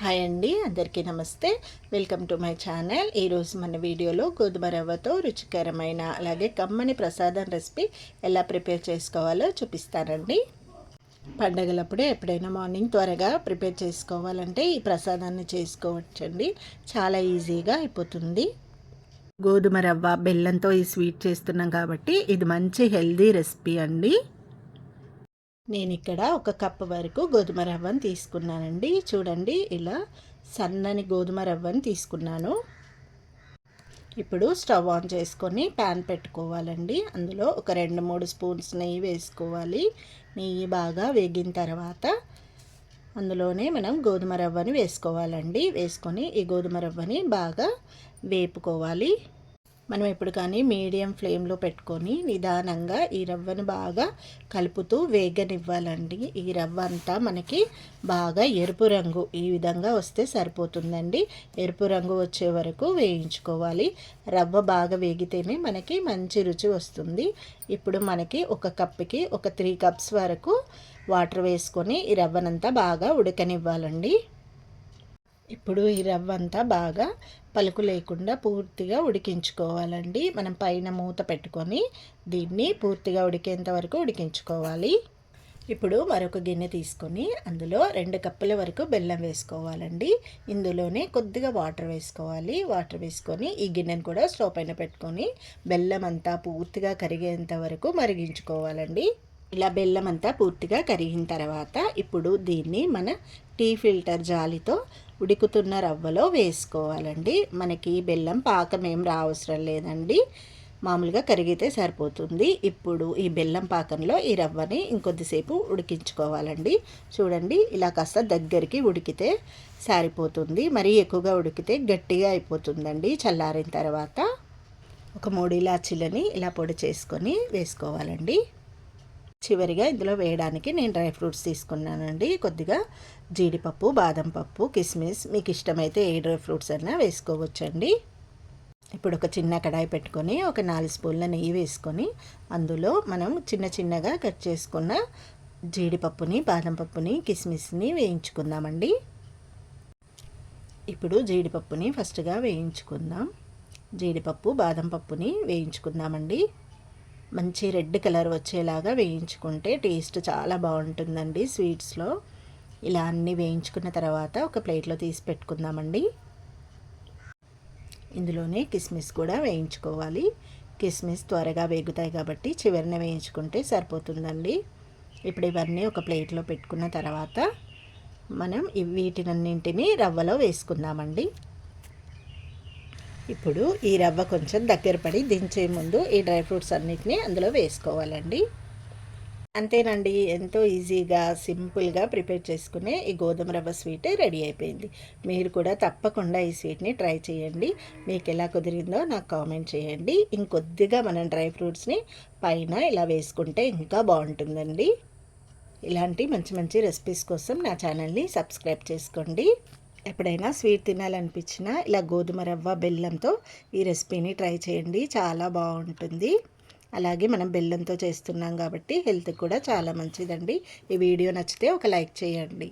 Hi అండి అందరికీ నమస్తే. Welcome to my channel. ఈరోజు మన వీడియోలో గోధుమ రవ్వతో రుచికరమైన అలాగే కమ్మని ప్రసాదం రెసిపీ ఎలా ప్రిపేర్ చేసుకోవాలో చూపిస్తానండి. పండగలప్పుడే ఎప్పుడైనా మార్నింగ్ త్వరగా ప్రిపేర్ చేసుకోవాలంటే ఈ ప్రసాదాన్ని చేసుకోవచ్చండి. చాలా ఈజీగా అయిపోతుంది. గోధుమ రవ్వ బెల్లంతో ఈ స్వీట్ చేస్తున్నాం కాబట్టి ఇది మంచి హెల్దీ రెసిపీ అండి. నేను ఇక్కడ ఒక కప్పు వరకు గోధుమ రవ్వను తీసుకున్నానండి. చూడండి ఇలా సన్నని గోధుమ రవ్వని తీసుకున్నాను. ఇప్పుడు స్టవ్ ఆన్ చేసుకొని ప్యాన్ పెట్టుకోవాలండి. అందులో ఒక రెండు మూడు స్పూన్స్ నెయ్యి వేసుకోవాలి. నెయ్యి బాగా వేగిన తర్వాత అందులోనే మనం గోధుమ రవ్వని వేసుకోవాలండి. వేసుకొని ఈ గోధుమ రవ్వని బాగా వేపుకోవాలి. మనం ఎప్పుడు కానీ మీడియం ఫ్లేమ్లో పెట్టుకొని నిదానంగా ఈ రవ్వను బాగా కలుపుతూ వేగనివ్వాలండి. ఈ రవ్వ అంతా మనకి బాగా ఎరుపు రంగు ఈ విధంగా వస్తే సరిపోతుందండి. ఎరుపు రంగు వచ్చే వరకు వేయించుకోవాలి. రవ్వ బాగా వేగితేనే మనకి మంచి రుచి వస్తుంది. ఇప్పుడు మనకి ఒక కప్పుకి ఒక త్రీ కప్స్ వరకు వాటర్ వేసుకొని ఈ రవ్వనంతా బాగా ఉడకనివ్వాలండి. ఇప్పుడు ఈ రవ్వ అంతా బాగా పలుకు లేకుండా పూర్తిగా ఉడికించుకోవాలండి. మనం పైన మూత పెట్టుకొని దీన్ని పూర్తిగా ఉడికేంత వరకు ఉడికించుకోవాలి. ఇప్పుడు మరొక గిన్నె తీసుకొని అందులో రెండు కప్పుల వరకు బెల్లం వేసుకోవాలండి. ఇందులోనే కొద్దిగా వాటర్ వేసుకోవాలి. వాటర్ వేసుకొని ఈ గిన్నెను కూడా స్టవ్ పైన పెట్టుకొని బెల్లం అంతా పూర్తిగా కరిగేంత వరకు మరిగించుకోవాలండి. ఇలా బెల్లం అంతా పూర్తిగా కరిగిన తర్వాత ఇప్పుడు దీన్ని మన టీ ఫిల్టర్ జాలితో ఉడుకుతున్న రవ్వలో వేసుకోవాలండి. మనకి బెల్లం పాకం ఏం రావసరం లేదండి. మామూలుగా కరిగితే సరిపోతుంది. ఇప్పుడు ఈ బెల్లం పాకంలో ఈ రవ్వని ఇంకొద్దిసేపు ఉడికించుకోవాలండి. చూడండి ఇలా కాస్త దగ్గరికి ఉడికితే సరిపోతుంది. మరీ ఎక్కువగా ఉడికితే గట్టిగా అయిపోతుందండి చల్లారిన తర్వాత. ఒక మూడు ఇలాచీలని ఇలా పొడి చేసుకొని వేసుకోవాలండి. చివరిగా ఇందులో వేయడానికి నేను డ్రై ఫ్రూట్స్ తీసుకున్నానండి. కొద్దిగా జీడిపప్పు బాదం పప్పు కిస్మిస్. మీకు ఇష్టమైతే ఏ డ్రై ఫ్రూట్స్ అయినా వేసుకోవచ్చండి. ఇప్పుడు ఒక చిన్న కడాయి పెట్టుకొని ఒక నాలుగు స్పూన్ల నెయ్యి వేసుకొని అందులో మనం చిన్న చిన్నగా కట్ చేసుకున్న జీడిపప్పుని బాదం పప్పుని కిస్మిస్ని వేయించుకుందామండి. ఇప్పుడు జీడిపప్పుని ఫస్ట్గా వేయించుకుందాం. జీడిపప్పు బాదం పప్పుని వేయించుకుందామండి. మంచి రెడ్ కలర్ వచ్చేలాగా వేయించుకుంటే టేస్ట్ చాలా బాగుంటుందండి స్వీట్స్లో. ఇలా అన్నీ వేయించుకున్న తర్వాత ఒక ప్లేట్లో తీసి పెట్టుకుందామండి. ఇందులోనే కిస్మిస్ కూడా వేయించుకోవాలి. కిస్మిస్ త్వరగా వేగుతాయి కాబట్టి చివరిన వేయించుకుంటే సరిపోతుందండి. ఇప్పుడు ఇవన్నీ ఒక ప్లేట్లో పెట్టుకున్న తర్వాత మనం వీటినన్నింటినీ రవ్వలో వేసుకుందామండి. ఇప్పుడు ఈ రవ్వ కొంచెం దగ్గర పడి దించే ముందు ఈ డ్రై ఫ్రూట్స్ అన్నిటినీ అందులో వేసుకోవాలండి. అంతేనండి ఎంతో ఈజీగా సింపుల్గా ప్రిపేర్ చేసుకునే ఈ గోధుమ రవ్వ స్వీట్ రెడీ అయిపోయింది. మీరు కూడా తప్పకుండా ఈ స్వీట్ని ట్రై చేయండి. మీకు ఎలా కుదిరిందో నాకు కామెంట్ చేయండి. ఇంకొద్దిగా మనం డ్రై ఫ్రూట్స్ని పైన ఇలా వేసుకుంటే ఇంకా బాగుంటుందండి. ఇలాంటి మంచి మంచి రెసిపీస్ కోసం నా ఛానల్ని సబ్స్క్రైబ్ చేసుకోండి. ఎప్పుడైనా స్వీట్ తినాలనిపించినా ఇలా గోధుమ రవ్వ బెల్లంతో ఈ రెసిపీని ట్రై చేయండి. చాలా బాగుంటుంది. అలాగే మనం బెల్లంతో చేస్తున్నాం కాబట్టి హెల్త్ కూడా చాలా మంచిదండి. ఈ వీడియో నచ్చితే ఒక లైక్ చేయండి.